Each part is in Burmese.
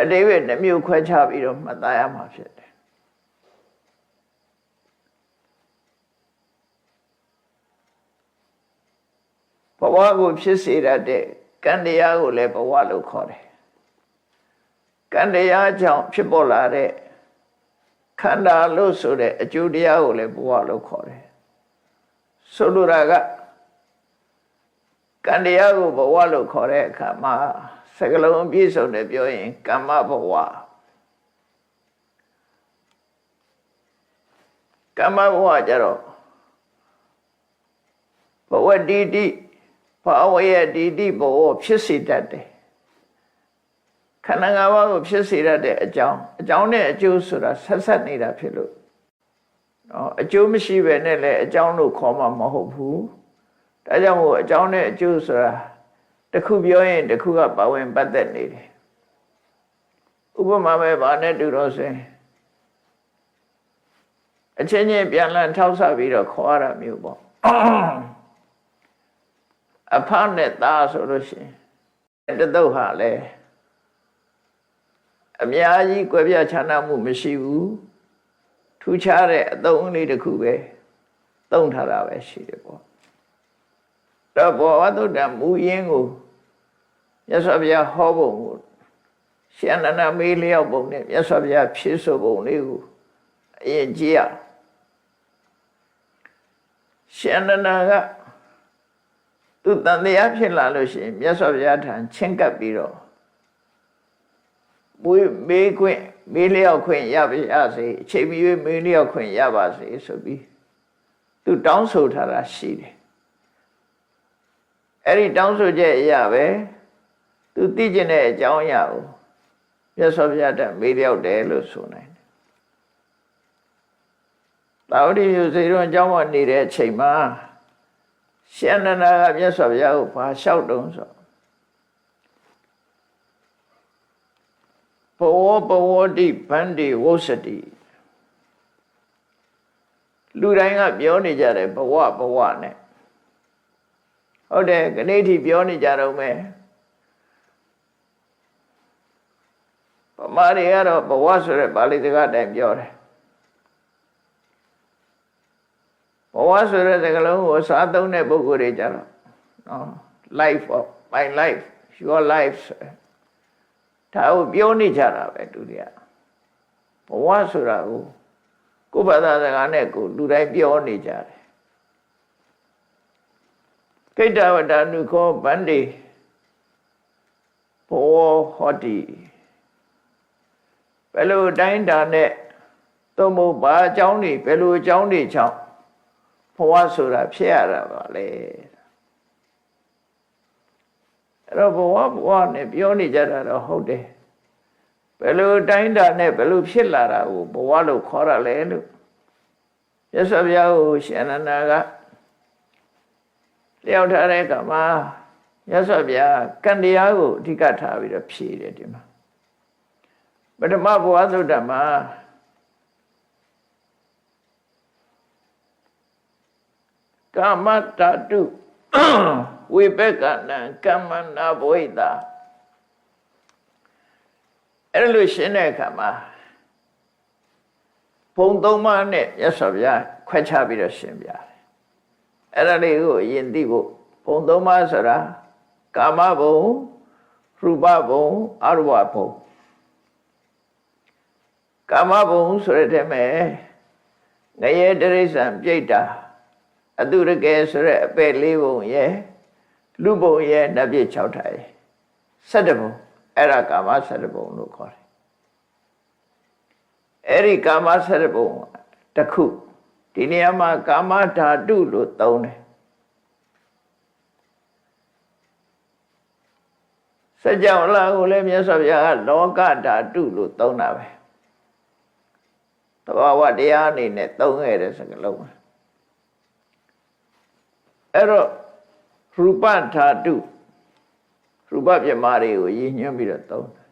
အတိပ္ပယ်နှမျိုးခွဲခြားပြီးတော့မှတ်သားရမှာဖြစ်တယ်ဘဝကိုဖြစ်စေတတ်တဲ့ကံတရားကိုလည်းဘဝလို့ခေါ်တယ်ကံတရားကြောင့်ဖြစ်ပေါ်လာတဲ့ခန္ဓာလို့ဆိုတဲ့အကျိုးတရားကိုလည်းဘဝလို့ခေါ်တယ်ဆိုလိုတာကကံတရားကိုဘဝလို့ခေါ်တဲ့အခါမှာ စကလုံးပြည့်စုံတယ်ပြောရင် ကမ္မဘဝကမ္မဘဝကြတော့ဘဝတိတိဘာဝရဲ့တိတိဘဝဖြစ်စေတတ်တယ်ခန္ဓာ၅ပါးကိုဖြစ်စေတတ်တဲ့အကြောင်းအကြောင်းနဲ့အကျိုးဆိုတာဆက်ဆက်နေတာဖြစ်လို့နော်အကျိုးမရှိပဲနဲ့လည်းအကြောင်းလို့ခေါ်မှာမဟုတ်ဘူးဒါကြောင့်မို့အကြောင်းနဲ့အကျိုးဆိုတာ တစ်ခုပြောရင်တစ်ခုကပါဝင်ပတ်သက်နေတယ်ဥပမာပဲဗာနဲ့တူတော့ဆိုရင်အချင်းချင်းပြန်လည်ထောက်ဆပြီးတော့ခေါ်ရတာမျိုးပေါ့အဖနဲ့သားဆိုလို့ရှိရင်တသုတ်ဟာလဲအများကြီးကွဲပြားခြားနားမှုမရှိဘူးထူးခြားတဲ့အသုံးလေးတစ်ခုပဲသုံးထားတာပဲရှိတယ်ပေါ့ တော့ဘောဝတ္တုတ္တမူရင်းကိုမြတ်စွာဘုရားဟောပုံကိုရှင်အနန္ဒမေးလျောက်ပုံနဲ့မြတ်စွာဘုရားဖြည့်ဆိုပုံလေးကိုအရင်ကြည့်ရရှင်အနန္ဒကသူတန်တရားဖြစ်လာလို့ရှိရင်မြတ်စွာဘုရားထံချင်းကပ်ပြီးတော့မွေးမေးခွင့်မေးလျောက်ခွင့်ရပါရစေအချိန်မီမေးလျောက်ခွင့်ရပါစေဆိုပြီးသူတောင်းဆိုထားတာရှိတယ် အဲ့ဒီတောင်းဆိုချက်အရာပဲသူသိကျင်တဲ့အကြောင်းအရာကိုမြတ်စွာဘုရားတမေးလျောက်တယ်လို့ဆိုနိုင်တယ်။သာဝတိမျိုးစေတော်အကြောင်းမှာနေတဲ့အချိန်မှာရှင်အနန္ဒာကမြတ်စွာဘုရားကိုဘာလျှောက်တုံးဆိုဘဝဘဝတိဗန္တိဝုစတိလူတိုင်းကပြောနေကြတယ်ဘဝဘဝနဲ့ ဟုတ်တယ်ခဏိထိပြောနေကြတော့မယ်ပမာတွေကတော့ဘဝဆိုတဲ့ပါဠိစကားတိုင်ပြောတယ်ဘဝဆိုတဲ့စကားလုံးကိုစားသုံးတဲ့ပုဂ္ဂိုလ်တွေကြတော့နော် life of my life your life ဒါကိုပြောနေကြတာပဲသူတွေကဘဝဆိုတာကိုကိုယ်ဘာသာစကားနဲ့ကိုလူတိုင်းပြောနေကြတယ် ကိတ္တဝတ္တနုခောဗန္တိဘောဟောတိဘယ်လိုတိုင်းတာနဲ့သို့မဟုတ်ဘာအကြောင်းတွေဘယ်လိုအကြောင်းတွေကြောင့်ဘဝဆိုတာဖြစ်ရတာပါလေအဲ့တော့ဘဝဘဝနဲ့ပြောနေကြတာတော့ဟုတ်တယ်ဘယ်လိုတိုင်းတာနဲ့ဘယ်လိုဖြစ်လာတာကိုဘဝလို့ခေါ်ရလဲလို့ရသော်ဘုရားကိုရှင်အနန္ဒာက လျှောက်ထားတဲ့ကမှာရသော်ဘုရားကံတရားကိုအဓိကထားပြီးတော့ဖြေတယ်ဒီမှာပထမဘဝသုတ္တမှာကာမတတုဝိပက္ခဏံကမ္မနာဘဝိတာအဲ့လိုရှင်းတဲ့အခါမှာဘုံသုံးပါးနဲ့ရသော်ဗျာခွဲခြားပြီးတော့ရှင်းပြတယ် အဲ့ဒါလေးကိုအရင်သိဖို့ဘုံသုံးပါးဆိုတာကာမဘုံရူပဘုံအရူပဘုံကာမဘုံဆိုတဲ့ထဲမှာငရဲတရိစ္ဆာန်ပြိတ္တာအတုရကယ်ဆိုတဲ့အပယ်လေးဘုံရဲ့လူဘုံရဲ့နတ်ပြည့်6ထိုင်7ဘုံအဲ့ဒါကာမ7ဘုံလို့ခေါ်တယ်အဲ့ဒီကာမ7ဘုံတစ်ခု ဒီနေရာမှာကာမဓာတုလို့သုံးတယ်စကြဝဠာကိုလည်းမြတ်စွာဘုရားကလောကဓာတုလို့သုံးတာပဲတဘာဝတရားအနေနဲ့သုံးခဲ့တဲ့စကားလုံးအဲ့တော့ရူပဓာတုရူပပြမတွေကိုရည်ညွှန်းပြီးတော့သုံးတယ်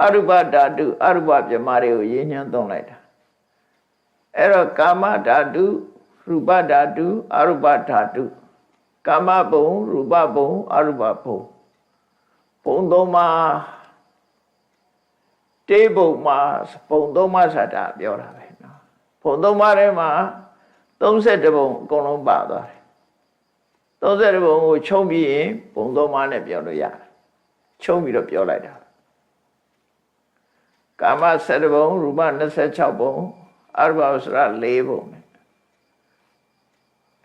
အရူပဓာတုအရူပပြမတွေကိုရည်ညွှန်းသုံးလိုက်တာ အဲ့တော့ကာမဓာတုရူပဓာတုအရူပဓာတုကာမဘုံရူပဘုံအရူပဘုံဘုံသုံးပါတေးပုံမှာပုံသုံးပါးဆိုတာပြောတာပဲနော်ပုံသုံးပါးထဲမှာ32ပုံအကုန်လုံးပါသွားတယ်32ပုံကိုခြုံပြီးရင်ပုံသုံးပါးနဲ့ပြောလို့ရတယ်ခြုံပြီးတော့ပြောလိုက်တာကာမ7ပုံရူပ26ပုံ အရဘဝဆရာ4ပုံပဲ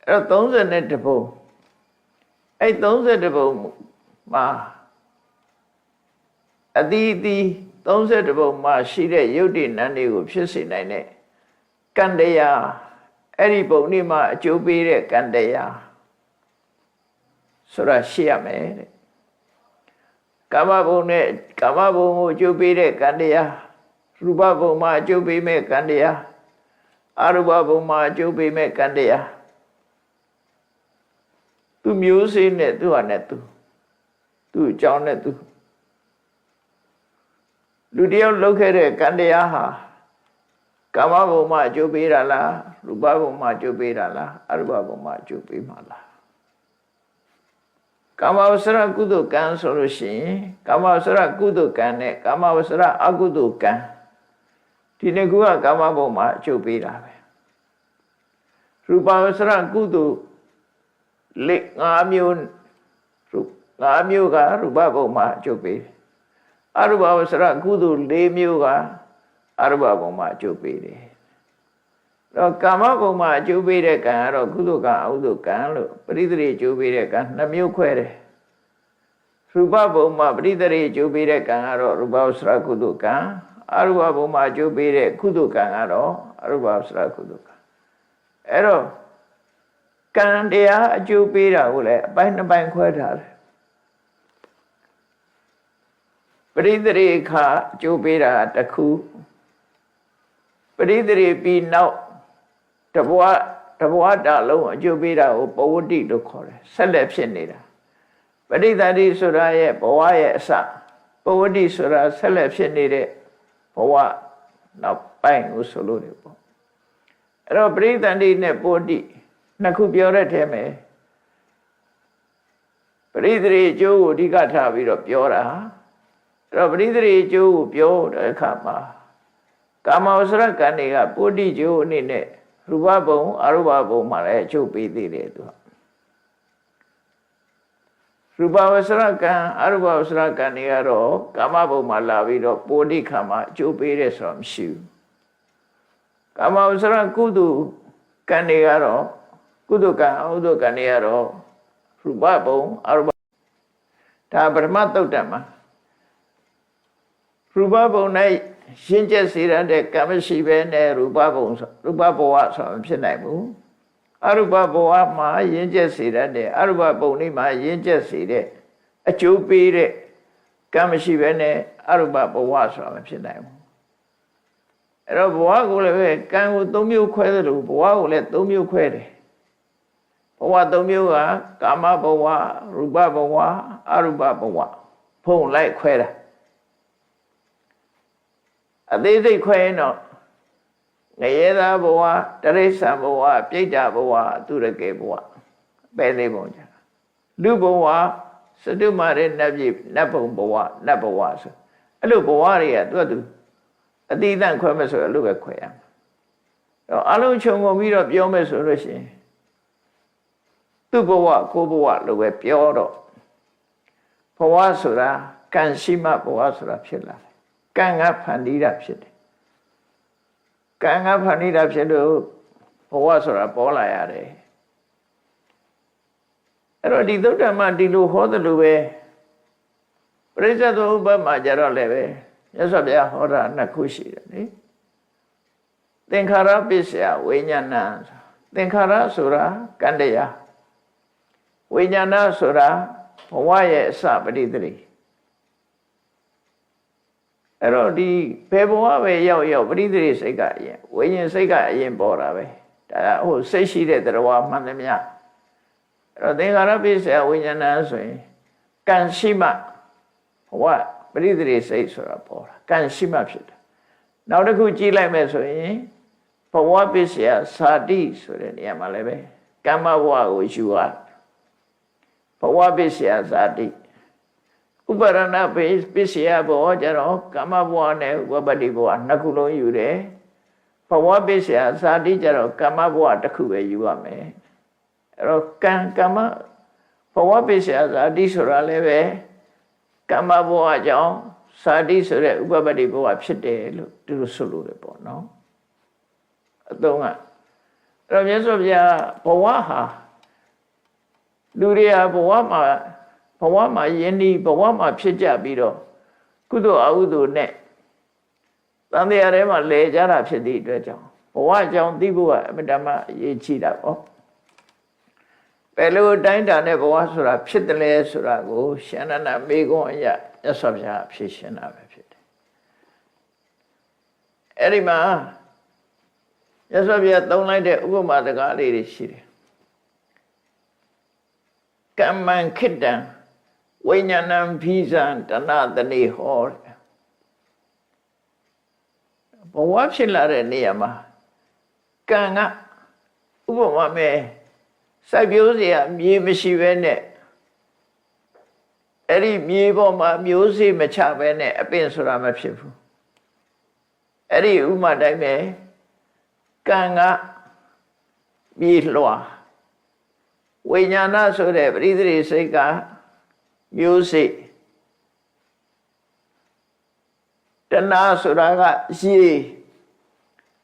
အဲ့တော့32ပုံအဲ့32ပုံမှာအတီးအတီး32ပုံမှာရှိတဲ့ယုတ်တိနန်းတွေကိုဖြစ်စေနိုင်တဲ့ကံတရားအဲ့ဒီပုံនេះမှာအကျိုးပေးတဲ့ကံတရားဆိုတာရှိရမယ်တဲ့ကာမဘုံနဲ့ကာမဘုံကိုအကျိုးပေးတဲ့ကံတရားရူပဘုံမှာအကျိုးပေးမဲ့ကံတရား အရူပဘုံမှာအကျိုးပေးမဲ့ကံတရားသူမျိုးစေ့နဲ့သူဟာနဲ့သူသူအကြောင်းနဲ့သူလူတယောက်လုပ်ခဲ့တဲ့ကံတရားဟာကာမဘုံမှာအကျိုးပေးတာလားရူပဘုံမှာအကျိုးပေးတာလားအရူပဘုံမှာအကျိုးပေးမှာလားကာမဝဆရကုသိုလ်ကံဆိုလို့ရှိရင်ကာမဝဆရကုသိုလ်ကံနဲ့ကာမဝဆရအကုသိုလ်ကံ ဒီနှစ်ခုကကာမဘုံမှာအကျိုးပေးတာပဲရူပဝဆရကုသိုလ်လက်၅မျိုးရူ၅မျိုးကရူပဘုံမှာအကျိုးပေးတယ်အရူပဝဆရကုသိုလ်၄မျိုးကအရူပဘုံမှာအကျိုးပေးတယ်တော့ကာမဘုံမှာအကျိုးပေးတဲ့ကံကတော့ကုသိုလ်ကံအကုသိုလ်ကံလို့ပရိသေအကျိုးပေးတဲ့ကံနှစ်မျိုးခွဲတယ်ရူပဘုံမှာပရိသေအကျိုးပေးတဲ့ကံကတော့ရူပဝဆရကုသိုလ်ကံ အရူပဘုံမှာအကျိုးပေးတဲ့ကုသိုလ်ကံကတော့အရူပဝဆရကုသိုလ်ကံအဲ့တော့ကံတရားအကျိုးပေးတာကိုလည်းအပိုင်းနှစ်ပိုင်းခွဲထားတယ်ပရိသေခါအကျိုးပေးတာတစ်ခုပရိသေပြီးနောက်တဘွားတဘွားတာလုံးအကျိုးပေးတာကိုပဝတ္တိလို့ခေါ်တယ်ဆက်လက်ဖြစ်နေတာပရိသတိဆိုတာရဲ့ဘဝရဲ့အစပဝတ္တိဆိုတာဆက်လက်ဖြစ်နေတဲ့ ဘဝနောက်ပိုင်းကိုဆိုလို့တယ်ပေါ့အဲ့တော့ပရိသတိနဲ့ပဝတ္တိနှစ်ခုပြောတဲ့ထဲမှာပရိသေအကျိုးကိုအဓိကထားပြီးတော့ပြောတာအဲ့တော့ပရိသေအကျိုးကိုပြောတဲ့အခါမှာကာမဝဆရကံတွေကပုဒ္ဓိကျိုးအနေနဲ့ရူပဘုံအရူပဘုံမှာလည်းအချုပ်ပေးသေးတယ်သူက ရူပဝဆရကံအရူပဝဆရကံတွေကတော့ကာမဘုံမှာလာပြီးတော့ပုဒ္ဓိခံမှာအကျိုးပေးတယ်ဆိုတော့မရှိဘူးကာမဝဆရကုသိုလ်ကံတွေကတော့ကုသိုလ်ကံအကုသိုလ်ကံတွေကတော့ရူပဘုံအရူပဒါပရမတုတ်တံမှာရူပဘုံ၌ရှင်းချက်စေရတဲ့ကံမရှိပဲနဲ့ရူပဘုံရူပဘဝဆိုမဖြစ်နိုင်ဘူး အရူပဘဝမှာရင်းချက်စေရတဲ့အရူပဘုံនេះမှာရင်းချက်စေတဲ့အကျိုးပေးတဲ့ကံမရှိပဲနဲ့အရူပဘဝဆိုတာမဖြစ်နိုင်ဘူးအဲ့တော့ဘဝကိုလည်းပဲကံကို၃မျိုးခွဲသလိုဘဝကိုလည်း၃မျိုးခွဲတယ်ဘဝ၃မျိုးကကာမဘဝရူပဘဝအရူပဘဝဖုံလိုက်ခွဲတာအသေးစိတ်ခွဲရင်တော့ ငရေသာဘဝတရိစ္ဆာန်ဘဝပြိတ္တာဘဝသူရကေဘဝပဲသေးပုံကြလူဘဝစတုမာရဲ့နတ်ပြည်နတ်ဘုံဘဝနတ်ဘဝဆိုအဲ့လိုဘဝတွေကသူကသူအတိအတန့်ခွဲမယ်ဆိုရင်အဲ့လိုပဲခွဲရမှာတော့အလုံးခြုံငုံပြီးတော့ပြောမယ်ဆိုလို့ရှိရင်သူ့ဘဝကိုဘဝလို့ပဲပြောတော့ဘဝဆိုတာကံရှိမှဘဝဆိုတာဖြစ်လာတယ်ကံကဖန်တီးတာဖြစ်တယ် ကံကဖန်တီးတာဖြစ်လို့ဘဝဆိုတာပေါ်လာရတယ်အဲ့တော့ဒီသုတ္တမဒီလိုဟောတယ်လို့ပဲပရိစ္ဆေသောဥပ္ပမှာကြတော့လည်းပဲမြတ်စွာဘုရားဟောတာနှစ်ခုရှိတယ်လေသင်္ခါရပစ္စယဝိညာဏသင်္ခါရဆိုတာကံတရားဝိညာဏဆိုတာဘဝရဲ့အစပရိသေ အဲ့တော့ဒီဘယ်ဘဝပဲရောက်ရောက်ပရိသေစိတ်ကအရင်ဝိညာဉ်စိတ်ကအရင်ပေါ်တာပဲဒါဟိုစိတ်ရှိတဲ့တရားမှန်သမျှအဲ့တော့သင်္ခါရပစ္စယဝိညာဏဆိုရင်ကံရှိမှဘဝပရိသေစိတ်ဆိုတာပေါ်တာကံရှိမှဖြစ်တယ်နောက်တစ်ခုကြည့်လိုက်မယ်ဆိုရင်ဘဝပစ္စယသာတိဆိုတဲ့နေရာမှာလည်းပဲကမ္မဘဝကိုယူရဘဝပစ္စယသာတိ ဥပါရဏပိပစ္စယဘောကျတော့ကာမဘဝနဲ့ဝပတ္တိဘဝနှစ်ခုလုံးယူတယ်ဘဝပစ္စယဇာတိကျတော့ကာမဘဝတစ်ခုပဲယူရမယ်အဲ့တော့ကံကာမဘဝပစ္စယဇာတိဆိုတာလည်းပဲကာမဘဝကြောင့်ဇာတိဆိုတဲ့ဥပပတ္တိဘဝဖြစ်တယ်လို့သူတို့ဆိုလို့တယ်ပေါ့နော်အတုံးကအဲ့တော့မြတ်စွာဘုရားဘဝဟာလူတွေဟာဘဝမှာ ဘဝမှာယဉ်ဤဘဝမှာဖြစ်ကြပြီးတော့ကုသိုလ်အကုသိုလ်နဲ့တန်တရားထဲမှာလဲကြတာဖြစ်သည့်အတွက်ကြောင့်ဘဝကြောင့်သိဖို့ကအမတမအရေးကြီးတာပေါ့ဘယ်လိုအတိုင်းတာနဲ့ဘဝဆိုတာဖြစ်တယ်လဲဆိုတာကို ရှန္ဒနာမေကွန်အရာရသော်ဗျာဖြေရှင်းတာပဲဖြစ်တယ်အဲ့ဒီမှာရသော်ဗျာသုံးလိုက်တဲ့ဥပမာစကားလေးတွေရှိတယ်ကမ္မံခိတံ ဝိညာဏံဘိဇံတဏတနေဟောတဲ့ဘဝဖြစ်လာတဲ့နေရာမှာကံကဥပမာမဲ့စိုက်ပျိုးစရာမြေမရှိဘဲနဲ့အဲ့ဒီမြေပေါ်မှာမျိုးစေ့မချဘဲနဲ့အပင်ဆိုတာမဖြစ်ဘူးအဲ့ဒီဥမာတိုင်းပဲကံကမြေလွှာဝိညာဏဆိုတဲ့ပရိသေရိစိတ်က မျိုးစေ့တဏှာဆိုတာကရေ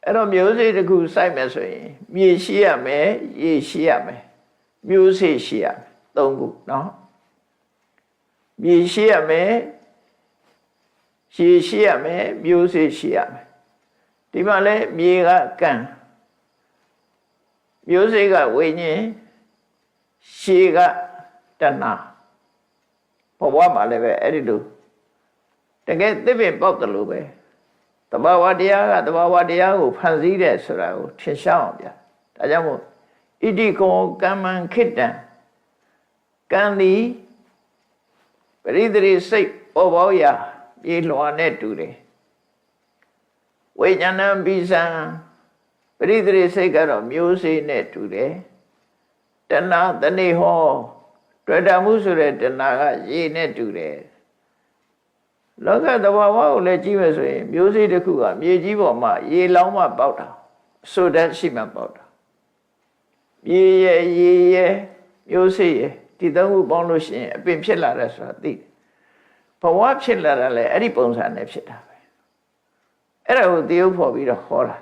အဲ့တော့မျိုးစေ့တစ်ခုစိုက်မယ်ဆိုရင်မြေရှိရမယ်ရေရှိရမယ်မျိုးစေ့ရှိရမယ်သုံးခုเนาะမြေရှိရမယ်ရေရှိရမယ်မျိုးစေ့ရှိရမယ်ဒီမှာလဲမြေကကံမျိုးစေ့ကဝိညာဉ်ရှေကတဏှာ ဘဝမှာလည်းပဲအဲ့ဒီလိုတကယ်သစ်ပင်ပေါက်တယ်လို့ပဲတဘာဝတရားကတဘာဝတရားကိုဖန်ဆင်းတယ်ဆိုတာကိုထင်ရှားအောင်ဗျာဒါကြောင့်မို့ဣတိကောကမ္မံခိတံကံသည်ပရိသေရိစိတ်ပေါ်ပေါရာပြေလွှာနဲ့တူတယ်ဝိညာဏံပိစံပရိသေရိစိတ်ကတော့မျိုးစေ့နဲ့တူတယ်တဏတဏိဟော တွေ့တာမှုဆိုတဲ့တဏကရေနဲ့တူတယ်လောကသဘာဝကိုလည်းကြည့်မယ်ဆိုရင် မျိုးစေ့တစ်ခုကမြေကြီးပေါ်မှာရေလောင်းမှပေါက်တာဆိုတတ်ရှိမှပေါက်တာမြေရဲ့ရေရဲ့မျိုးစေ့ရဲ့ဒီသုံးခုပေါင်းလို့ရှိရင်အပင်ဖြစ်လာတယ်ဆိုတာသိတယ်ဘဝဖြစ်လာတာလည်းအဲ့ဒီပုံစံနဲ့ဖြစ်တာပဲအဲ့ဒါကိုတရုပ်ဖော်ပြီးတော့ဟောတာ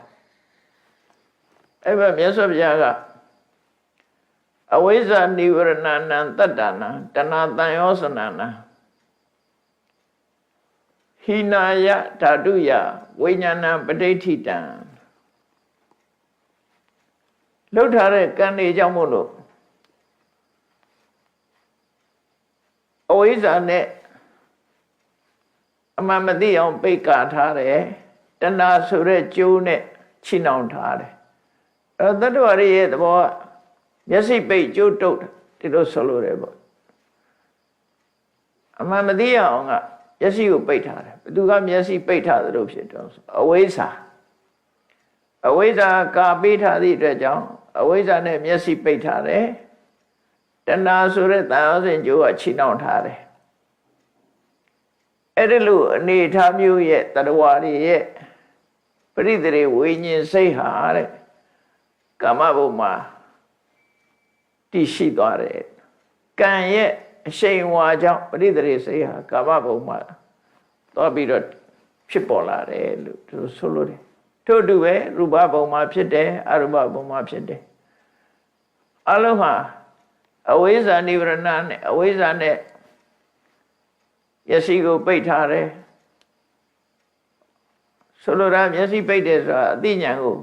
အဲ့ဘမြတ်စွာဘုရားက အဝိဇ္ဇာနိဝရဏနံတတ္တနာတဏတန်ယောစနနာဟိနာယဓာတုယဝိညာဏပဋိဋ္ဌိတံလှုပ်ထားတဲ့ကံတွေကြောင့်မို့လို့အဝိဇ္ဇာနဲ့အမှန်မသိအောင်ပိတ်ကာထားတယ်တဏှာဆိုတဲ့ကျိုးနဲ့ချိနှောင်ထားတယ်အဲတတ္တဝရရဲ့သဘောက မျက်စိပိတ်ကျိုးတုတ်ဒီလိုဆိုလိုတယ်ပေါ့အမှန်မသိရအောင်ကမျက်စိကိုပိတ်ထားတယ်ဘသူကမျက်စိပိတ်ထားသလိုဖြစ်တော့အဝိဇ္ဇာအဝိဇ္ဇာကာပိထားသည့်အတွက်ကြောင့်အဝိဇ္ဇာနဲ့မျက်စိပိတ်ထားတယ်တဏှာဆိုတဲ့တန်အောင်စဉ်ကျိုးကခြိနှောင်ထားတယ်အဲ့ဒီလိုအနေထားမျိုးရဲ့တတဝါတွေရဲ့ပရိသေဝိညာဉ်စိတ်ဟာတဲ့ကာမဘုံမှာ တည်ရှိသွားတယ်ကံရဲ့အရှိန်ဝါကြောင့်ပရိသေစိတ်ဟာကာမဘုံမှာသွားပြီးတော့ဖြစ်ပေါ်လာတယ်လို့သူဆိုလို့တယ်ထို့တူပဲရူပဘုံမှာဖြစ်တယ်အရူပဘုံမှာဖြစ်တယ်အလုံးဟာအဝိဇ္ဇာနိဗ္ဗာန်နဲ့အဝိဇ္ဇာနဲ့မျက်စိကိုပိတ်ထားတယ်ဆိုလိုတာမျက်စိပိတ်တယ်ဆိုတာအသိဉာဏ်ကို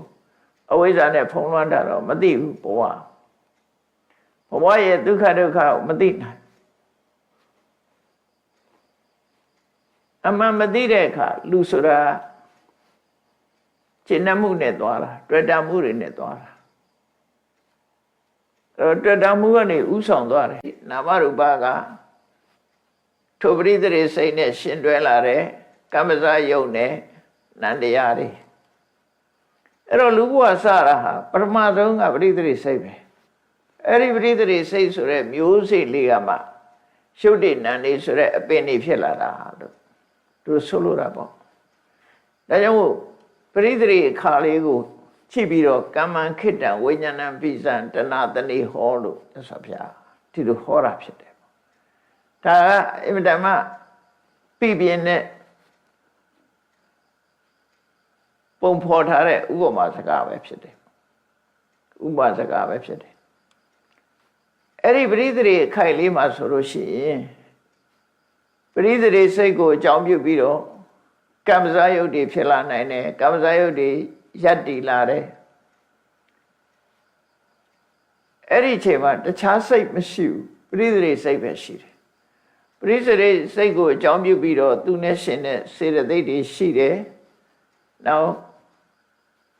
အဝိဇ္ဇာနဲ့ဖုံးလွှမ်းတာတော့မသိဘူးဘဝ ဘဝရဲ့ဒုက္ခဒုက္ခကိုမသိနိုင်အမှန်မသိတဲ့အခါလူဆိုတာကျင့်နှမှုနဲ့သွားတာတွေ့တာမှုတွေနဲ့သွားတာအဲတွေ့တာမှုကနေဥဆောင်သွားတယ်နာမရူပကထိုပရိသေရိစိတ်နဲ့ရှင်တွဲလာတဲ့ကမ္မဇယုတ်နဲ့နန္တရားတွေအဲ့တော့လူဘဝစတာဟာပထမဆုံးကပရိသေရိစိတ်ပဲ အဲ့ဒီပရိသေရိစိတ်ဆိုတဲ့မျိုးစိတ်လေးကမှရှုပ်တိနန္ဒီဆိုတဲ့အပင်နေဖြစ်လာတာလို့သူဆိုလိုတာပေါ့ဒါကြောင့်မို့ပရိသေရိအခါလေးကိုကြည့်ပြီးတော့ကမ္မံခိတ္တံဝိညာဏံပိစံတဏတဏိဟောလို့သစ္စာဖျားဒီလိုဟောတာဖြစ်တယ်ဒါကအင်မတန်မှပြပြင်းတဲ့ပုံဖော်ထားတဲ့ဥပမာစကားပဲဖြစ်တယ်ဥပမာစကားပဲဖြစ်တယ် အဲ့ဒီပရိသေရိအခိုက်လေးမှာဆိုလို့ရှိရင်ပရိသေရိစိတ်ကိုအကြောင်းပြုပြီးတော့ကမ္မဇာယုတ်တွေဖြစ်လာနိုင်တယ်ကမ္မဇာယုတ်တွေရပ်တည်လာတယ်အဲ့ဒီအချိန်မှာတခြားစိတ်မရှိဘူးပရိသေရိစိတ်ပဲရှိတယ်ပရိသေရိစိတ်ကိုအကြောင်းပြုပြီးတော့သူနဲ့ရှင်တဲ့စေတသိက်တွေရှိတယ်နောက်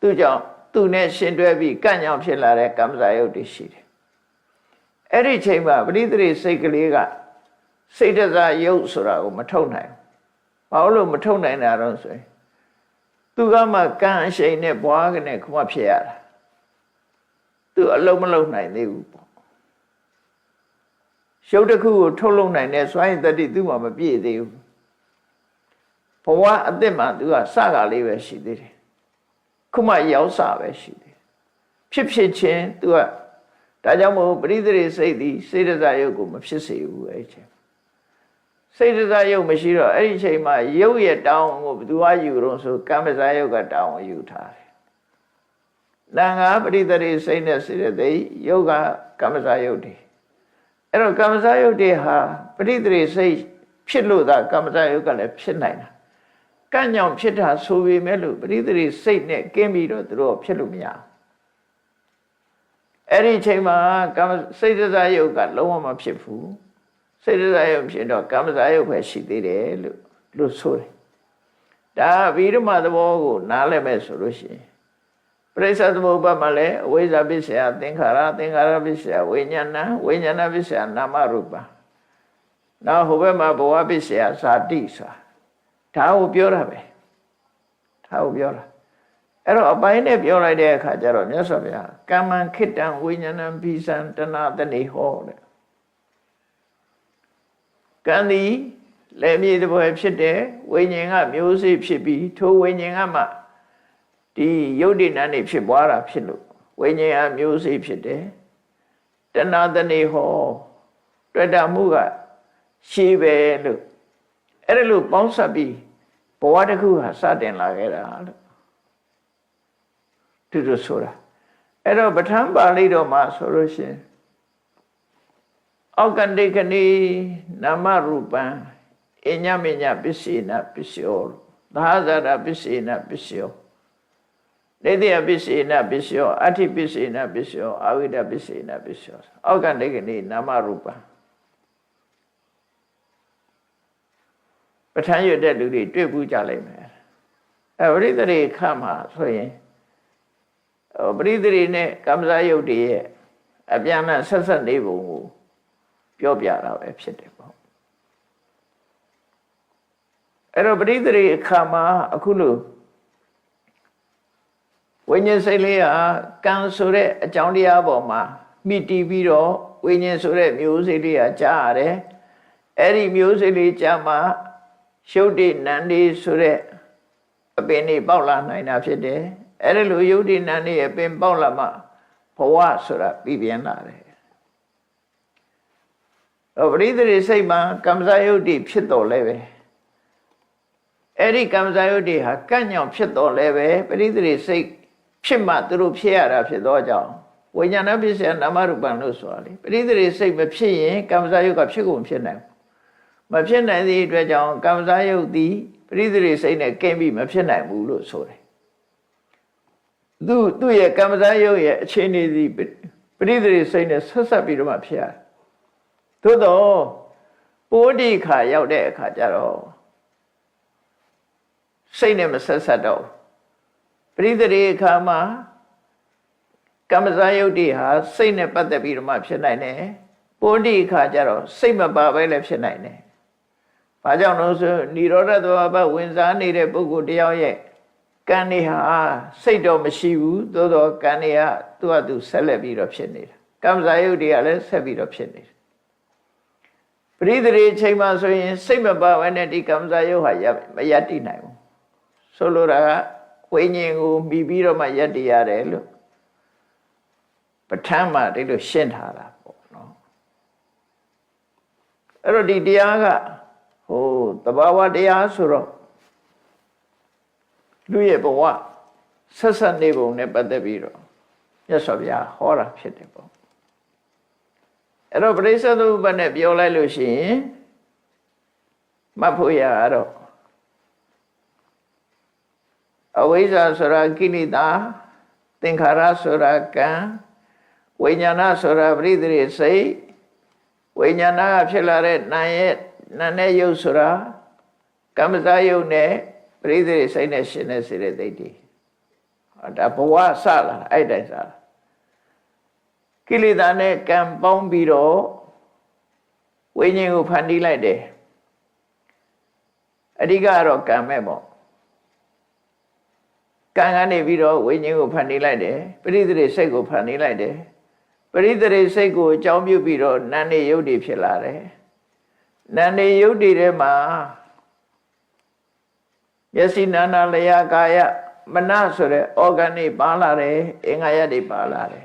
သူကြောင့်သူနဲ့ရှင်တွဲပြီးကန့်ညောင်ဖြစ်လာတဲ့ကမ္မဇာယုတ်တွေရှိတယ် အဲ့ဒီအချိန်မှာပရိသေရိစိတ်ကလေးကစိတ်တစားယုတ်ဆိုတာကိုမထုတ်နိုင်ဘူးဘာလို့မထုတ်နိုင်တာတော့ဆိုရင်သူကမှကံအရှိန်နဲ့ဘွားကနေခုမှဖြစ်ရတာသူအလုံးမလုံးနိုင်သေးဘူးပေါ့ရှုပ်တစ်ခုကိုထုတ်လုံနိုင်တဲ့စွမ်းရည်တတိသူ့မှာမပြည့်သေးဘူးဘဝအသက်မှာသူကစကားလေးပဲရှိသေးတယ်ခုမှရောက်စာပဲရှိသေးတယ်ဖြစ်ဖြစ်ချင်းသူက ဒါကြောင့်မို့ပရိသေရိစိတ်သည်စေတစာယုတ်ကိုမဖြစ်စေဘူးအဲ့ချင်းစိတ်တစားယုတ်မရှိတော့အဲ့ဒီအချိန်မှာယုတ်ရဲ့တောင်းကိုဘယ်သူကယူတော့ဆိုကမ္မဇာယုတ်ကတောင်းယူထားတယ်။လံဃာပရိသေရိစိတ်နဲ့စေတသိက်ယုတ်ကကမ္မဇာယုတ်တွေအဲ့တော့ကမ္မဇာယုတ်တွေဟာပရိသေရိစိတ်ဖြစ်လို့သာကမ္မဇာယုတ်ကလည်းဖြစ်နိုင်တာ။ကန့်ညောင်ဖြစ်တာဆိုပေမဲ့လို့ပရိသေရိစိတ်နဲ့ကင်းပြီးတော့သူတို့ဖြစ်လို့မရဘူး။ အဲ့ဒီအချိန်မှာကမ္မစိတ်တစားယုတ်ကလုံးဝမဖြစ်ဘူး။စေတစာယုတ်ဖြစ်တော့ကမ္မစာယုတ်ပဲရှိသေးတယ်လို့လို့ဆိုတယ်ဒါဗိဓမသဘောကိုနားလည်မဲ့ဆိုလို့ရှိရင်ပရိစ္ဆသမုပ္ပါမှာလည်းအဝိဇ္ဇပစ္စယသင်္ခါရသင်္ခါရပစ္စယဝိညာဏဝိညာဏပစ္စယနာမရူပနောက်ဟိုဘက်မှာဘဝပစ္စယဇာတိစာဒါကိုပြောတာပဲဒါကိုပြောတာ အဲ့တော့အပိုင်းနဲ့ပြောလိုက်တဲ့အခါကျတော့မြတ်စွာဘုရားကမ္မံခိတ္တံဝိညာဏံပိစံတဏတဏိဟောတဲ့ကံသည်လက်မြေတစ်ပွဲဖြစ်တယ်ဝိညာဉ်ကမျိုးစေ့ဖြစ်ပြီးထိုဝိညာဉ်ကမှဒီယုတ်တိနန်းနေဖြစ်ပွားတာဖြစ်လို့ဝိညာဉ်ကမျိုးစေ့ဖြစ်တယ်တဏှာတနေဟောတွေ့တာမှုကရှည်ပဲလို့အဲ့ဒါလို့ပေါင်းဆက်ပြီးဘဝတစ်ခုဟာစတင်လာခဲ့တာလို့ သူတို့ဆိုတာအဲ့တော့ပဋ္ဌာန်းပါဠိတော်မှာဆိုလို့ရှိရင်အောက်ကတိကနိနာမရူပံအညမညပစ္စေနပစ္စယောသာဇာရပစ္စေနပစ္စယောနေတိယပစ္စေနပစ္စယောအဋ္ဌိပစ္စေနပစ္စယောအဝိဒပစ္စေနပစ္စယောအောက်ကတိကနိနာမရူပံပဋ္ဌာန်းရွတ်တဲ့လူတွေတွေ့ဘူးကြလိမ့်မယ်အဲပရိသေရိခမှာဆိုရင် ပရိသေရိနဲ့ကမ္မဇယုတ်တည်းရဲ့အပြန်အလှန်ဆက်ဆက်နေပုံကိုပြောပြတာပဲဖြစ်တယ်ပေါ့အဲ့တော့ပရိသေရိအခါမှာအခုလို့ဝိညာဉ်စိတ်လေးဟာကံဆိုတဲ့အကြောင်းတရားပေါ်မှာမိတီးပြီးတော့ဝိညာဉ်ဆိုတဲ့မျိုးစိတ်လေးဟာကြားရတယ်အဲ့ဒီမျိုးစိတ်လေးကြားမှာရှုပ်တိနန္ဒီဆိုတဲ့အပင်တွေပေါက်လာနိုင်တာဖြစ်တယ် အဲ့ဒါလိုယုတ်တိနန္ဒီအပင်ပေါက်လာမှဘဝဆိုတာပြည်ပြင်းလာတယ်တော့ပရိသေရိစိတ်မှာကမ္မဇယုတ်တိဖြစ်တော်လဲပဲအဲ့ဒီကမ္မဇယုတ်တိဟာကန့်ညောင်ဖြစ်တော်လဲပဲပရိသေရိစိတ်ဖြစ်မှသူတို့ဖြစ်ရတာဖြစ်တော့ကြောင်းဝိညာဏပစ္စယနာမရူပံလို့ဆိုတာလေပရိသေရိစိတ်မဖြစ်ရင်ကမ္မဇယုတ်ကဖြစ်ကုန်ဖြစ်နိုင်မဖြစ်နိုင်သည့်အတွက်ကြောင့်ကမ္မဇယုတ်သည်ပရိသေရိစိတ်နဲ့ကင်းပြီးမဖြစ်နိုင်ဘူးလို့ဆိုတယ် သူသူ့ရဲ့ကမ္မဇယုတ်ရဲ့အခြေအနေသည်ပရိသေရိစိတ်နဲ့ဆက်ဆက်ပြီးတော့မှဖြစ်ရတယ်သို့တော့ပိုးတိခါရောက်တဲ့အခါကျတော့စိတ်နဲ့မဆက်ဆက်တော့ပရိသေရိအခါမှာကမ္မဇာယုတ်တိဟာစိတ်နဲ့ပတ်သက်ပြီးတော့မှဖြစ်နိုင်တယ်ပိုးတိခါကျတော့စိတ်မပါဘဲလည်းဖြစ်နိုင်တယ်ဘာကြောင့်လို့ဆိုនិရောဓသဘာဝဝင်စားနေတဲ့ပုဂ္ဂိုလ်တယောက်ရဲ့ ကံတွေဟာစိတ်တော့မရှိဘူးသို့တော့ကံတွေကသူ့အတူဆက်လက်ပြီးတော့ဖြစ်နေတာကမ္မဇာယုတ်တွေကလည်းဆက်ပြီးတော့ဖြစ်နေတယ်ပရိသေရိချိန်မှာဆိုရင်စိတ်မပါဘဲနဲ့ဒီကမ္မဇာယုတ်ဟာရမရတည်နိုင်ဘူးဆိုလိုတာကဝိညာဉ်ကိုမိပြီးတော့မှယက်တည်ရတယ်လို့ပဋ္ဌာန်းမှာဒီလိုရှင်းထားတာပေါ့နော်အဲ့တော့ဒီတရားကဟိုတဘာဝတရားဆိုတော့ လူရဲ့ဘဝဆက်ဆက်နေပုံနဲ့ပတ်သက်ပြီးတော့မြတ်စွာဘုရားဟောတာဖြစ်တယ်ပေါ့အဲ့တော့ပရိစ္ဆေသုပ္ပနဲ့ပြောလိုက်လို့ရှိရင်မှတ်ဖို့ရတော့အဝိဇ္ဇာဆိုတာကိလေသာသင်္ခါရဆိုတာကံဝိညာဏဆိုတာပရိသေရိစိတ်ဝိညာဏကဖြစ်လာတဲ့နာရဲ့နာနဲ့ယုတ်ဆိုတာကမ္မဇာယုတ်နဲ့ပ ရိသေရိစိတ်နဲ့ရှင်တဲ့စေတဲ့သိတ္တိဟောဒါဘဝစလာအဲ့တိုင်စလာကိလေသာနဲ့ကံပေါင်းပြီးတော့ဝိညာဉ်ကိုဖန်တီးလိုက်တယ်အဓိကတော့ကံမဲ့ပေါ့ကံကနေပြီးတော့ဝိညာဉ်ကိုဖန်တီးလိုက်တယ်ပရိသေရိစိတ်ကိုဖန်တီးလိုက်တယ်ပရိသေရိစိတ်ကိုအကြောင်းပြုပြီးတော့နာနေယုတ်တွေဖြစ်လာတယ်နာနေယုတ်တွေထဲမှာ မျက်စိနာနာလျာကာယမနဆိုတဲ့ organ တွေပါလာတယ်အင်္ဂါရတွေပါလာတယ်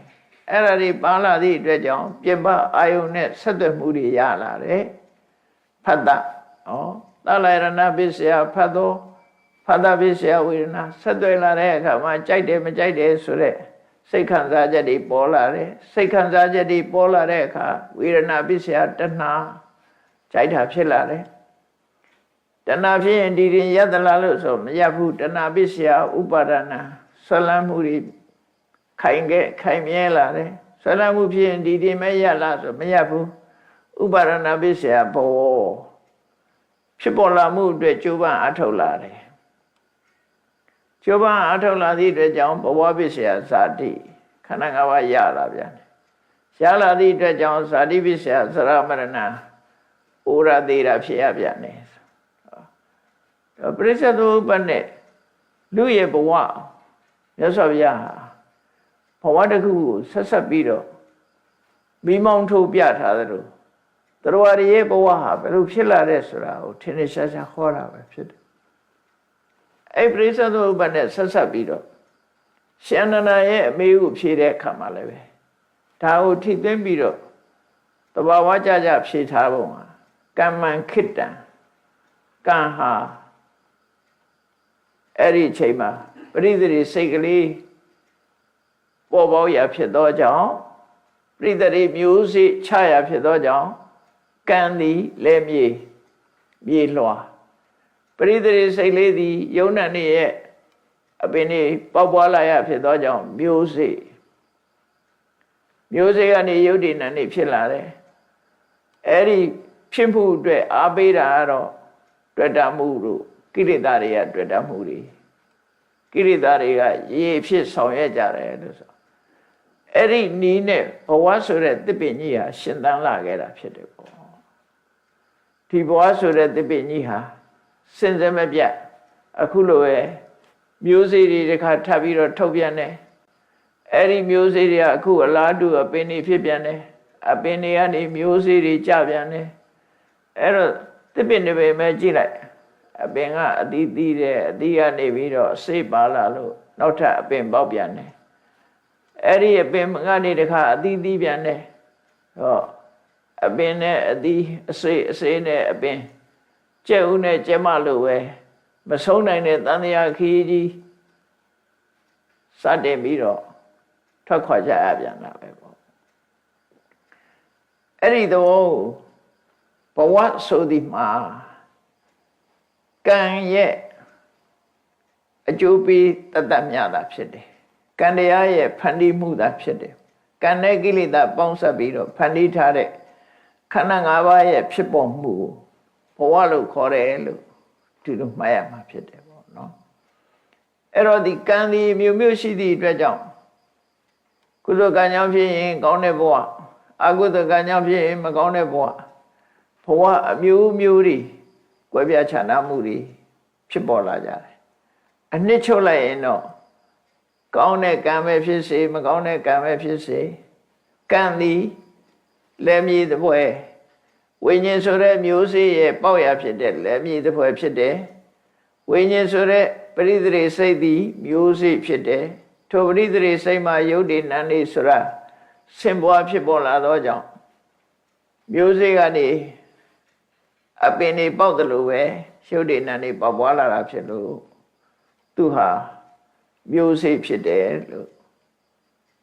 အဲ့ဒါတွေပါလာသည့်အတွက်ကြောင့်ပြင်ပအာယုန်နဲ့ဆက်သွယ်မှုတွေရလာတယ်ဖတ်တာဩသလရဏပစ္စယဖတ်သောဖတ်တာပစ္စယဝေဒနာဆက်သွယ်လာတဲ့အခါမှာကြိုက်တယ်မကြိုက်တယ်ဆိုတဲ့စိတ်ခံစားချက်တွေပေါ်လာတယ်စိတ်ခံစားချက်တွေပေါ်လာတဲ့အခါဝေဒနာပစ္စယတဏှာကြိုက်တာဖြစ်လာတယ် တဏှာဖြစ်ရင်ဒီရင်ယတလာလို့ဆိုမရဘူးတဏှာပစ္စယဥပါဒနာဆွလန်းမှုတွေခိုင်ခဲ့ခိုင်မြဲလာတယ်ဆွလန်းမှုဖြစ်ရင်ဒီဒီမရလားဆိုမရဘူးဥပါဒနာပစ္စယဘောဖြစ်ပေါ်လာမှုအတွက်ကြိုးပမ်းအထောက်လာတယ်ကြိုးပမ်းအထောက်လာသည့်အတွက်ကြောင့်ဘဝပစ္စယဇာတိခန္ဓာ၅ပါးရလာပြန်တယ်ရလာသည့်အတွက်ကြောင့်ဇာတိပစ္စယသရမရဏဩရသေးတာဖြစ်ရပြန်တယ် ပရိစ္ဆေသုပ္ပနဲ့လူရဲ့ဘဝမြတ်စွာဘုရားဟာဘဝတစ်ခုကိုဆက်ဆက်ပြီးတော့မိမောင်းထုတ်ပြထားသလိုတရားရရဲ့ဘဝဟာဘယ်လိုဖြစ်လာတဲ့ဆိုတာကိုထင်ထင်ရှားရှားဟောတာပဲဖြစ်တယ်အဲ့ပရိစ္ဆေသုပ္ပနဲ့ဆက်ဆက်ပြီးတော့ရှင်နန္ဒာရဲ့အမေကိုဖြေတဲ့အခါမှာလည်းပဲဒါကိုထိသိမ့်ပြီးတော့တဘာဝကြကြဖြေထားပုံဟာကမ္မံခိတ္တံကံဟာ အဲ့ဒီအချိန်မှာပရိသေရိစိတ်ကလေးပေါ်ပေါက်ရဖြစ်သောကြောင့်ပရိသေရိမျိုးစေ့ချရဖြစ်သောကြောင့်ကံသည်လည်းမြေမြေလွှာပရိသေရိစိတ်လေးသည်ယုံနာနေရဲ့အပင်นี่ပေါက်ပွားလာရဖြစ်သောကြောင့်မျိုးစေ့မျိုးစေ့ကနေယုတ်ဒီနံနေဖြစ်လာတယ်အဲ့ဒီဖြစ်မှုအတွက်အားပေးတာကတော့တွေ့တာမှုတို့ ကိရိတာတွေကတွေ့တာမှုတွေကိရိတာတွေကရေဖြစ်ဆောင်ရွက်ကြတယ်လို့ဆိုအဲ့ဒီနီးနဲ့ဘဝဆိုတဲ့တစ်ပင်ကြီးဟာရှင်သန်လာခဲ့တာဖြစ်တယ်ပေါ့ဒီဘဝဆိုတဲ့တစ်ပင်ကြီးဟာစင်စဲမပြတ်အခုလိုပဲမျိုးစေ့တွေတခါထပ်ပြီးတော့ထုတ်ပြန်တယ်အဲ့ဒီမျိုးစေ့တွေကအခုအလားတူအပင်တွေဖြစ်ပြန်တယ်အပင်တွေကနေမျိုးစေ့တွေကြပြန်တယ်အဲ့တော့တစ်ပင်တွေပဲမဲ့ကြည့်လိုက် အပင်ကအသီးသီးတယ်အသီးကနေပြီးတော့စိတ်ပါလာလို့နောက်ထပ်အပင်ပေါက်ပြန်တယ်အဲ့ဒီအပင်ကနေတခါအသီးသီးပြန်တယ်ဟောအပင်နဲ့အသီးအစိအစိနဲ့အပင်ကြက်ဥနဲ့ကြက်မလို့ပဲမဆုံးနိုင်တဲ့တန်တရားခီးကြီးစတင်ပြီးတော့ထွက်ခွာကြရပြန်တာပဲပေါ့အဲ့ဒီတော့ဘဝဆိုဒီမှာ ကံရဲ့အကျိုးပေးတတ်တတ်မြတာဖြစ်တယ်ကံတရားရဲ့ဖန်တီးမှုသာဖြစ်တယ်ကံနဲ့ကိလေသာပေါင်းစပ်ပြီးတော့ဖန်တီးထားတဲ့ခန္ဓာ၅ပါးရဲ့ဖြစ်ပေါ်မှုကိုဘဝလို့ခေါ်တယ်လို့ဒီလိုမှတ်ရမှာဖြစ်တယ်ပေါ့နော်အဲ့တော့ဒီကံဒီမျိုးမျိုးရှိသည့်အတွက်ကြောင့်ကုသိုလ်ကံကြောင့်ဖြစ်ရင်ကောင်းတဲ့ဘဝအကုသိုလ်ကံကြောင့်ဖြစ်ရင်မကောင်းတဲ့ဘဝဘဝအမျိုးမျိုးတွေ ကွဲပြားခြားနားမှုတွေဖြစ်ပေါ်လာကြတယ်အနှစ်ချုပ်လိုက်ရင်တော့ကောင်းတဲ့ကံပဲဖြစ်စေမကောင်းတဲ့ကံပဲဖြစ်စေကံသည်လက်မြေသပွဲဝိညာဉ်ဆိုတဲ့မျိုးစေ့ရဲ့ပေါက်ရဖြစ်တဲ့လက်မြေတစ်ဖွဲ့ဖြစ်တယ်ဝိညာဉ်ဆိုတဲ့ပရိသေရိစိတ်သည်မျိုးစေ့ဖြစ်တယ်ထိုပရိသေရိစိတ်မှာယုတ်ဒီနန္ဒီဆိုတာစင်ပွားဖြစ်ပေါ်လာသောကြောင့်မျိုးစေ့ကနေ အပင်တွေပေါက်တယ်လို့ပဲယုတ်ဒီနန္ဒီပေါက်ပွားလာတာဖြစ်လို့သူဟာမျိုးစေ့ဖြစ်တယ်လို့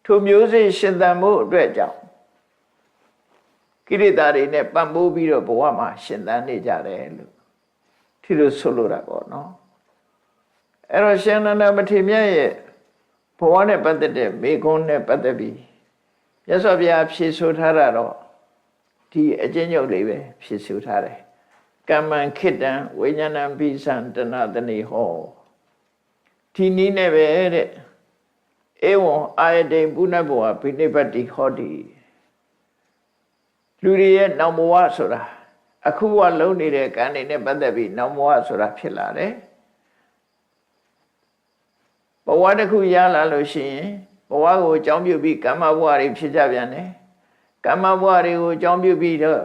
ထိုမျိုးစေ့ရှင်သန်မှုအတွက်ကြောင့်ကိရိတာတွေနဲ့ပံ့ပိုးပြီးတော့ဘဝမှာရှင်သန်နေကြတယ်လို့ဒီလိုဆိုလိုတာပေါ့နော်အဲ့တော့ရှင်နန္ဒမထေရမြတ်ရဲ့ဘဝနဲ့ပတ်သက်တဲ့မိကုန်းနဲ့ပတ်သက်ပြီးမြတ်စွာဘုရားဖြေဆိုထားတာတော့ဒီအကျဉ်းချုပ်လေးပဲဖြေဆိုထားတယ် ကမ္မံခိတံဝိညာဏံပိစံတဏတနေဟောဒီနည်းနဲ့ပဲတဲ့ဧဝံအာယတိပုဏ္ဏဘောဘိနိပတ္တိဟောတိလူတွေရဲ့နောင်ဘဝဆိုတာအခုဘဝလုံးနေတဲ့ကံတွေနဲ့ပတ်သက်ပြီးနောင်ဘဝဆိုတာဖြစ်လာတယ်ဘဝတစ်ခုရလာလို့ရှိရင်ဘဝကိုအကြောင်းပြုပြီးကမ္မဘဝတွေဖြစ်ကြပြန်တယ်ကမ္မဘဝတွေကိုအကြောင်းပြုပြီးတော့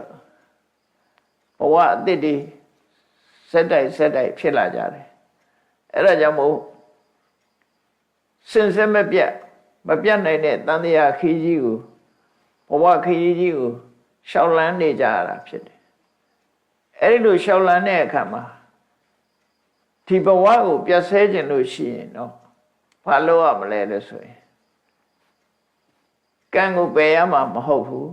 ဘဝအသစ်တွေစက်တိုက်စက်တိုက်ဖြစ်လာကြတယ်အဲ့ဒါကြောင့်မို့စင်စက်မပြတ်မပြတ်နိုင်တဲ့တန်တရားခီးကြီးကိုဘဝခီးကြီးကိုရှောက်လန်းနေကြရတာဖြစ်တယ်အဲ့ဒီလိုရှောက်လန်းတဲ့အခါမှာဒီဘဝကိုပြတ်ဆဲခြင်းလို့ရှိရင်တော့ဘာလို့ရမလဲလို့ဆိုရင်ကံကိုပယ်ရမှာမဟုတ်ဘူး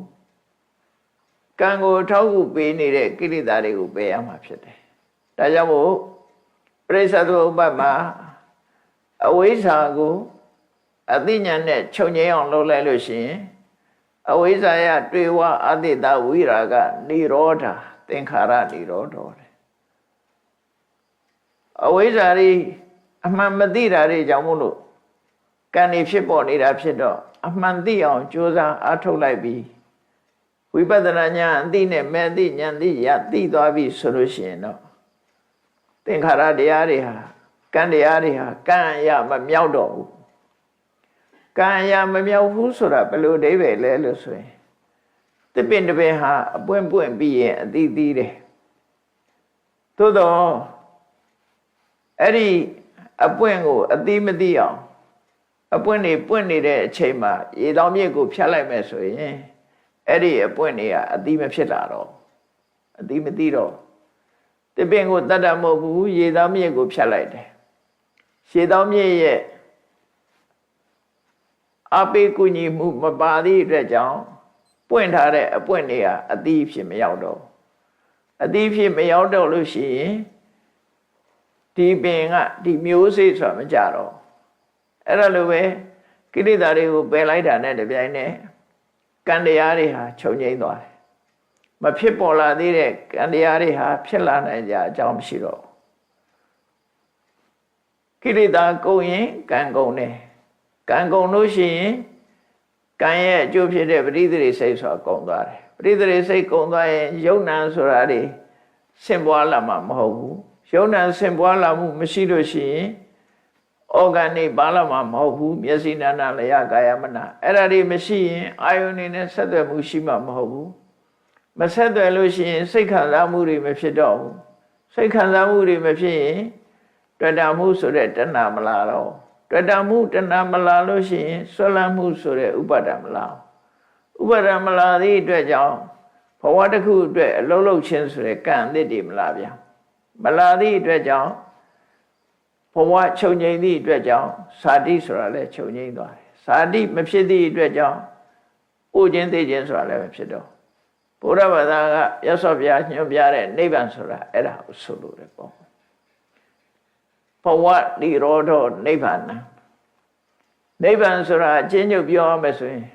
ကံကိုအထောက်အကူပေးနေတဲ့ကိလေသာတွေကိုပယ်ရမှာဖြစ်တယ်ဒါကြောင့်မို့ပရိစ္ဆသုဥပ္ပမှာအဝိဇ္ဇာကိုအသိဉာဏ်နဲ့ချုပ်ငြိမ်းအောင်လုပ်လိုက်လို့ရှိရင်အဝိဇ္ဇာယတွေ့ဝအတိတဝိရာဂនិရောဓသင်္ခါရនិရောဓတဲ့အဝိဇ္ဇာတွေအမှန်မသိတာတွေကြောင့်မို့လို့ကံနေဖြစ်ပေါ်နေတာဖြစ်တော့အမှန်သိအောင်ကြိုးစားအားထုတ်လိုက်ပြီး ဝိပဿနာဉာဏ်အသိနဲ့မဲ့သိဉာဏ်သိရသိသွားပြီဆိုလို့ရှိရင်တော့သင်္ခါရတရားတွေဟာကံတရားတွေဟာကံအရာမမြောက်တော့ဘူးကံအရာမမြောက်ဘူးဆိုတာဘယ်လိုအဓိပ္ပာယ်လဲလို့ဆိုရင်တပင်တပင်ဟာအပွင့်ပွင့်ပြီးရင်အတိသီးတယ်သို့တော့အဲ့ဒီအပွင့်ကိုအတိမသိအောင်အပွင့်နေပွင့်နေတဲ့အချိန်မှာရေတောင်မြစ်ကိုဖြတ်လိုက်မယ်ဆိုရင် အဲ့ဒီအပွင့်တွေကအတိမဖြစ်လာတော့အတိမသိတော့တပင်ကိုတတ်တမဟုတ်ဘူးရေတောင်မြစ်ကိုဖြတ်လိုက်တယ်ရေတောင်မြစ်ရဲ့အပေကုညီမှုမပါသည့်အတွက်ကြောင့်ပွင့်ထားတဲ့အပွင့်တွေကအတိဖြစ်မရောက်တော့အတိဖြစ်မရောက်တော့လို့ရှိရင်ဒီပင်ကဒီမျိုးစေ့ဆိုတာမကြတော့အဲ့ဒါလိုပဲကိလေသာတွေကိုပယ်လိုက်တာနဲ့တပြိုင်နက်ကံ တရားတွေဟာချုပ်ငိမ့်သွားတယ်မဖြစ်ပေါ်လာသေးတဲ့ကံတရားတွေဟာဖြစ်လာနိုင်ကြအကြောင်းမရှိတော့ကိလေသာကုန်ရင်ကံကုန်တယ်ကံကုန်လို့ရှိရင်ကံရဲ့အကျိုးဖြစ်တဲ့ပရိသေရိစိတ်ဆိုတာကုန်သွားတယ်ပရိသေရိစိတ်ကုန်သွားရင်ယုံ nant ဆိုတာတွေဆင်ပွားလာမှာမဟုတ်ဘူးယုံ nant ဆင်ပွားလာမှုမရှိလို့ရှိရင် organic ဘာလာမှာမဟုတ်ဘူးမျက်စိနာနာလျာကာယမနာအဲ့ဒါတွေမရှိရင်အာယုန်နေနဲ့ဆက်သွယ်မှုရှိမှာမဟုတ်ဘူးမဆက်သွယ်လို့ရှိရင်စိတ်ခံစားမှုတွေမဖြစ်တော့ဘူးစိတ်ခံစားမှုတွေမဖြစ်ရင်တွေ့တာမှုဆိုတဲ့တဏှာမလာတော့တွေ့တာမှုတဏှာမလာလို့ရှိရင်ဆွလန်းမှုဆိုတဲ့ဥပါဒံမလာဥပါဒံမလာသည့်အတွက်ကြောင့်ဘဝတစ်ခုအတွက်အလုံးလုံးချင်းဆိုတဲ့ကံအသစ်တွေမလာပြန်မလာသည့်အတွက်ကြောင့် ဘဝချုပ်ငိမ့်သည့်အတွက်ကြောင့်စာတိဆိုတာလည်းချုပ်ငိမ့်သွားတယ်စာတိမဖြစ်သည့်အတွက်ကြောင့်ဥခြင်းသိခြင်းဆိုတာလည်းမဖြစ်တော့ဘုရားဘာသာကရသော်ဘုရားညွှန်ပြတဲ့နိဗ္ဗာန်ဆိုတာအဲ့ဒါကိုဆိုလို့တယ်ပေါ့ဘဝនិရောဓနိဗ္ဗာန်နိဗ္ဗာန်ဆိုတာအချင်းချုပ်ပြောရမယ်ဆိုရင်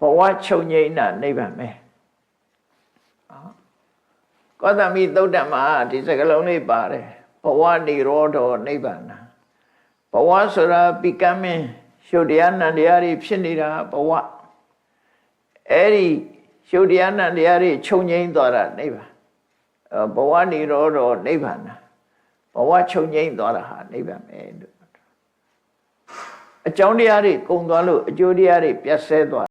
ဘဝချုပ်ငြိမ်းတာနိဗ္ဗာန်ပဲကောသမိသုတ်တံမှာဒီစကလုံးလေးပါတယ် ဘဝនិရောဓနိဗ္ဗာန်ဘဝဆိုတာပိကမင်းရှုတရားနံတရားတွေဖြစ်နေတာဘဝအဲ့ဒီရှုတရားနံတရားတွေခြုံငိမ့်သွားတာနိဗ္ဗာန်ဘဝនិရောဓနိဗ္ဗာန်ဘဝခြုံငိမ့်သွားတာဟာနိဗ္ဗာန်ပဲလို့အကြောင်းတရားတွေကုံသွားလို့အကျိုးတရားတွေပြတ်ဆဲသွား